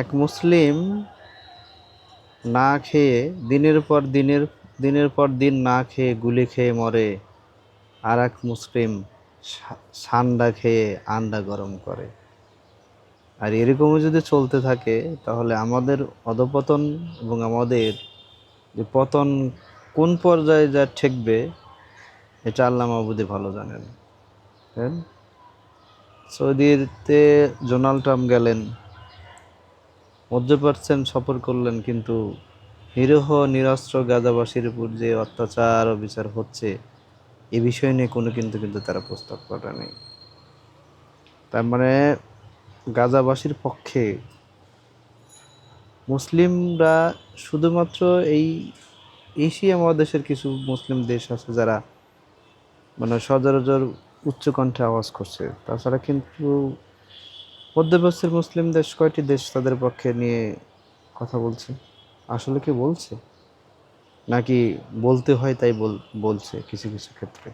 এক মুসলিম না খেয়ে দিনের পর দিনের দিনের পর দিন না খেয়ে গুলি খেয়ে মরে আর এক মুসলিম সান্ডা খেয়ে আন্ডা গরম করে আর এরকমই যদি চলতে থাকে, তাহলে আমাদের অধপতন এবং আমাদের যে পতন কোন পর্যায়ে যা ঠেকবে, এটা আল্লাহ মাহবুদি ভালো জানেন বুঝলেন? সৌদিতে ডোনাল্ড ট্রাম্প গেলেন মধ্যপ্রাচ্যেন সফর করলেন কিন্তু নিরহ, নিরস্ত্র গাজাবাসীর উপর যে অত্যাচার ও বিচার হচ্ছে, এ বিষয় নিয়ে কোনো কিন্তু কিন্তু তারা প্রস্তাব করা নেই। তার মানে গাজাবাসীর পক্ষে মুসলিমরা শুধুমাত্র এই এশিয়া মহাদেশের কিছু মুসলিম দেশ আছে যারা মানে সচরাচর উচ্চকণ্ঠে আওয়াজ করছে। তাছাড়া কিন্তু মধ্যপ্রাচ্যের মুসলিম দেশ কয়টি দেশ তাদের পক্ষে নিয়ে কথা বলছে? আসলে কি বলছে? নাকি বলতে হয় তাই বল, বলছে কিছু কিছু ক্ষেত্রে?